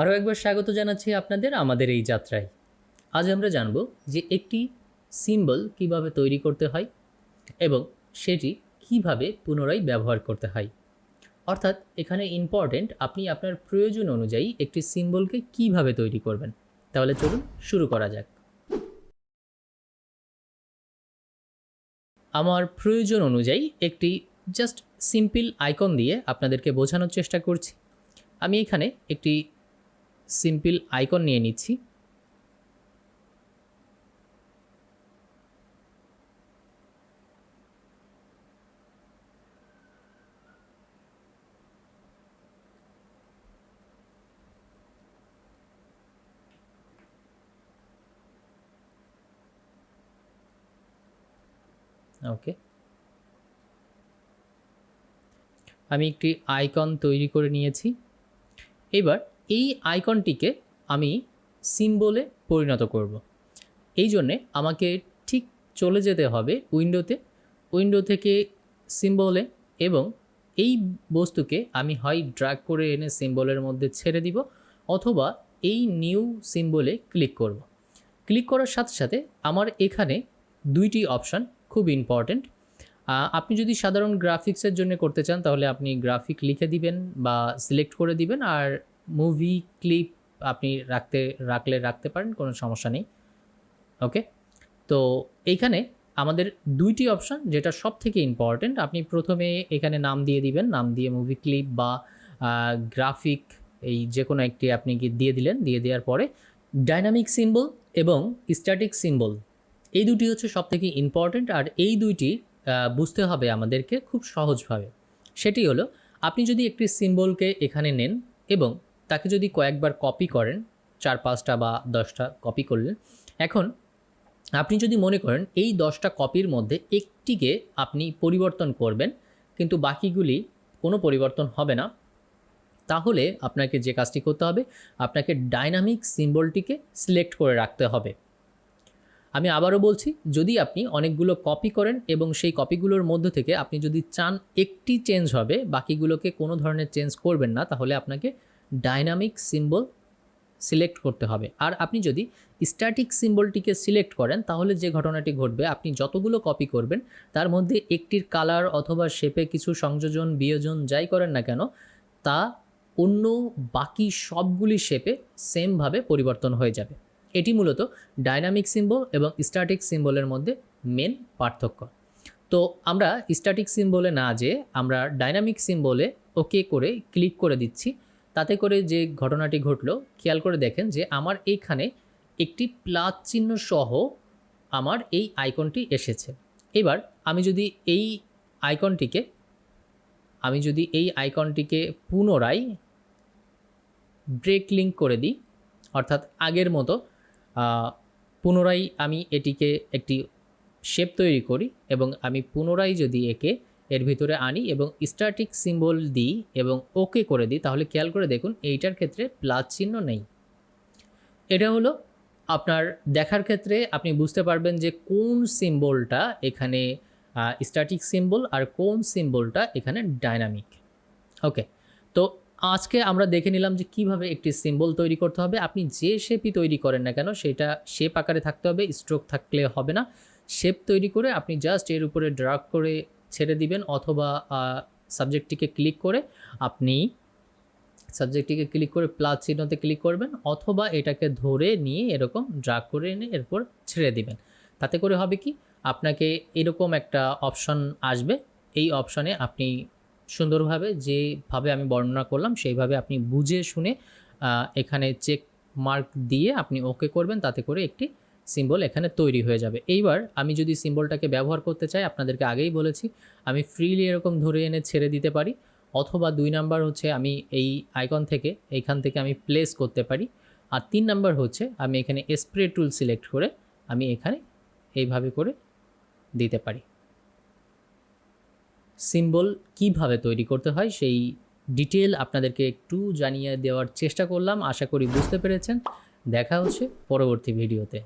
আরও একবার স্বাগত জানাচ্ছি আপনাদের আমাদের এই যাত্রায়। আজ আমরা জানব যে একটি সিম্বল কীভাবে তৈরি করতে হয় এবং সেটি কীভাবে পুনরায় ব্যবহার করতে হয়। অর্থাৎ এখানে ইম্পর্ট্যান্ট আপনি আপনার প্রয়োজন অনুযায়ী একটি সিম্বলকে কীভাবে তৈরি করবেন। তাহলে চলুন শুরু করা যাক। আমার প্রয়োজন অনুযায়ী একটি জাস্ট সিম্পল আইকন দিয়ে আপনাদেরকে বোঝানোর চেষ্টা করছি। আমি এখানে একটি সিম্পল আইকন নিয়ে নিচ্ছি। ওকে আমি একটি আইকন তৈরি করে নিয়েছি। এবার এই আইকনটিকে আমি সিম্বলে পরিণত করব। এই জন্যে আমাকে ঠিক চলে যেতে হবে উইন্ডোতে উইন্ডো থেকে সিম্বলে এবং এই বস্তুকে আমি হয় ড্র্যাগ করে এনে সিম্বলের মধ্যে ছেড়ে দিব অথবা এই নিউ সিম্বলে ক্লিক করব। ক্লিক করার সাথে সাথে আমার এখানে দুইটি অপশান খুব ইম্পর্ট্যান্ট আপনি যদি সাধারণ গ্রাফিক্সের জন্য করতে চান তাহলে আপনি গ্রাফিক লিখে দিবেন বা সিলেক্ট করে দিবেন আর মুভি ক্লিপ আপনি রাখতে, রাখলে রাখতে পারেন, কোনো সমস্যা নেই। ওকে তো এইখানে আমাদের দুইটি অপশান যেটা সব থেকে ইম্পর্ট্যান্ট আপনি প্রথমে এখানে নাম দিয়ে দিবেন, নাম দিয়ে মুভি ক্লিপ বা গ্রাফিক এই যে কোনো একটি আপনি কি দিয়ে দিলেন, দিয়ে দেওয়ার পরে ডাইনামিক সিম্বল এবং স্ট্যাটিক সিম্বল এই দুটি হচ্ছে সব থেকে ইম্পর্ট্যান্ট আর এই দুইটি বুঝতে হবে আমাদেরকে খুব সহজভাবে। সেটি হলো, আপনি যদি একটি সিম্বলকে এখানে নেন এবং তাকে যদি কয়েকবার কপি করেন, চার পাঁচটা বা দশটা কপি করলেন, এখন আপনি যদি মনে করেন এই দশটা কপির মধ্যে একটিকে আপনি পরিবর্তন করবেন, কিন্তু বাকিগুলি কোনো পরিবর্তন হবে না, তাহলে আপনাকে যে কাজটি করতে হবে, আপনাকে ডাইনামিক সিম্বলটিকে সিলেক্ট করে রাখতে হবে। আমি আবারও বলছি, যদি আপনি অনেকগুলো কপি করেন এবং সেই কপিগুলোর মধ্য থেকে আপনি যদি চান একটি চেঞ্জ হবে, বাকিগুলোকে কোনো ধরনের চেঞ্জ করবেন না, তাহলে আপনাকে ডাইনামিক সিম্বল সিলেক্ট করতে হবে। আর আপনি যদি স্ট্যাটিক সিম্বলটিকে সিলেক্ট করেন, তাহলে যে ঘটনাটি ঘটবে, আপনি যতগুলো কপি করবেন, তার মধ্যে একটির কালার অথবা শেপে কিছু সংযোজন, বিয়োজন যাই করেন না কেন, তা অন্য বাকি সবগুলি শেপে সেমভাবে পরিবর্তন হয়ে যাবে। এটি মূলত ডাইনামিক সিম্বল এবং স্ট্যাটিক সিম্বলের মধ্যে মেন পার্থক্য। তো আমরা স্ট্যাটিক সিম্বলে না যে আমরা ডাইনামিক সিম্বলে ওকে করে ক্লিক করে দিচ্ছি। তাতে করে যে ঘটনাটি ঘটলো, খেয়াল করে দেখেন যে আমার এইখানে একটি প্লাস চিহ্ন সহ আমার এই আইকনটি এসেছে। এবার আমি যদি এই আইকনটিকে, আমি যদি এই আইকনটিকে পুনরায় ব্রেক লিঙ্ক করে দিই, অর্থাৎ আগের মতো পুনরায় আমি এটিকে একটি শেপ তৈরি করি এবং আমি পুনরায় যদি একে এর ভিতরে আনি এবং স্ট্যাটিক সিম্বল দিই এবং ওকে করে দিই, তাহলে খেয়াল করে দেখুন এইটার ক্ষেত্রে প্লাস চিহ্ন নেই। এটা হলো আপনার দেখার ক্ষেত্রে আপনি বুঝতে পারবেন যে কোন সিম্বলটা এখানে স্ট্যাটিক সিম্বল আর কোন সিম্বলটা এখানে ডাইনামিক ওকে তো আজকে আমরা দেখে নিলাম যে কীভাবে একটি সিম্বল তৈরি করতে হবে। আপনি যে শেপই তৈরি করেন না কেন, সেটা শেপ আকারে থাকতে হবে স্ট্রোক থাকলে হবে না। শেপ তৈরি করে আপনি জাস্ট এর উপরে ড্রাগ করে ছেড়ে দিবেন অথবা সাবজেক্টটিকে ক্লিক করে আপনি সাবজেক্টটিকে ক্লিক করে প্লাস চিহ্নতে ক্লিক করবেন অথবা এটাকে ধরে নিয়ে এরকম ড্রাগ করে এনে এরপর ছেড়ে দিবেন। তাতে করে হবে কি? আপনাকে এরকম একটা অপশন আসবে। এই অপশনে আপনি সুন্দরভাবে যেভাবে আমি বর্ণনা করলাম সেইভাবে আপনি বুঝে শুনে এখানে চেক মার্ক দিয়ে আপনি ওকে করবেন। তাতে করে একটি সিম্বল এখানে তৈরি হয়ে যাবে। এইবার আমি যদি সিম্বলটাকে ব্যবহার করতে চাই, আপনাদেরকে আগেই বলেছি, আমি ফ্রিলি এরকম ধরে এনে ছেড়ে দিতে পারি, অথবা দুই নাম্বার হচ্ছে আমি এই আইকন থেকে, এইখান থেকে আমি প্লেস করতে পারি, আর তিন নাম্বার হচ্ছে আমি এখানে স্প্রে টুল সিলেক্ট করে আমি এখানে এইভাবে করে দিতে পারি। সিম্বল কীভাবে তৈরি করতে হয় সেই ডিটেল আপনাদেরকে একটু জানিয়ে দেওয়ার চেষ্টা করলাম। আশা করি বুঝতে পেরেছেন। দেখা হচ্ছে পরবর্তী ভিডিওতে